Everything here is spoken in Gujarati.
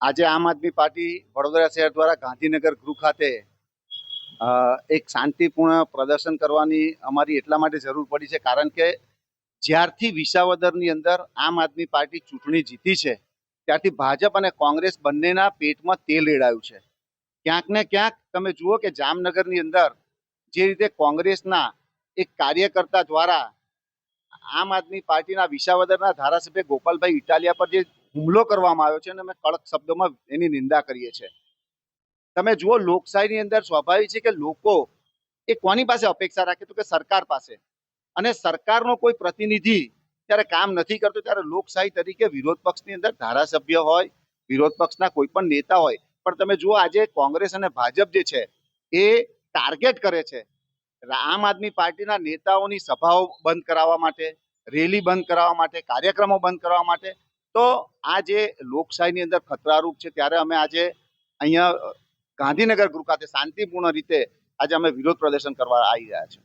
આજે આમ આદમી પાર્ટી વડોદરા શહેર દ્વારા ગાંધીનગર ગૃહ ખાતે એક શાંતિપૂર્ણ પ્રદર્શન કરવાની અમારી એટલા માટે જરૂર પડી છે. કારણ કે જ્યારથી વિસાવદરની અંદર આમ આદમી પાર્ટી ચૂંટણી જીતી છે, ત્યારથી ભાજપ અને કોંગ્રેસ બંનેના પેટમાં તેલ રેડાયું છે. ક્યાંક ને ક્યાંક તમે જુઓ કે જામનગરની અંદર જે રીતે કોંગ્રેસના એક કાર્યકર્તા દ્વારા આમ આદમી પાર્ટીના વિસાવદરના ધારાસભ્ય ગોપાલભાઈ ઇટાલિયા પર જે હુમલો કરવામાં આવ્યો છે અને અમે કડક શબ્દોમાં એની નિંદા કરીએ છીએ. તમે જુઓ, લોકશાહીની અંદર સ્વાભાવિક છે કે લોકો એ કોની પાસે અપેક્ષા રાખે તો કે સરકાર પાસે. અને સરકારનો કોઈ પ્રતિનિધિ જ્યારે કામ નથી કરતો ત્યારે લોકશાહી તરીકે વિરોધ પક્ષની અંદર ધારાસભ્ય હોય, વિરોધ પક્ષના કોઈ પણ નેતા હોય. પણ તમે જુઓ, આજે કોંગ્રેસ અને ભાજપ જે છે એ ટાર્ગેટ કરે છે આમ આદમી પાર્ટીના નેતાઓની સભાઓ બંધ કરાવવા માટે, રેલી બંધ કરાવવા માટે, કાર્યક્રમો બંધ કરવા માટે. તો આ જે લોકશાહીની અંદર ખતરારૂપ છે, ત્યારે અમે આજે અહીંયા ગાંધીનગર ગૃહ ખાતે શાંતિપૂર્ણ રીતે આજે અમે વિરોધ પ્રદર્શન કરવા આવી રહ્યા છીએ.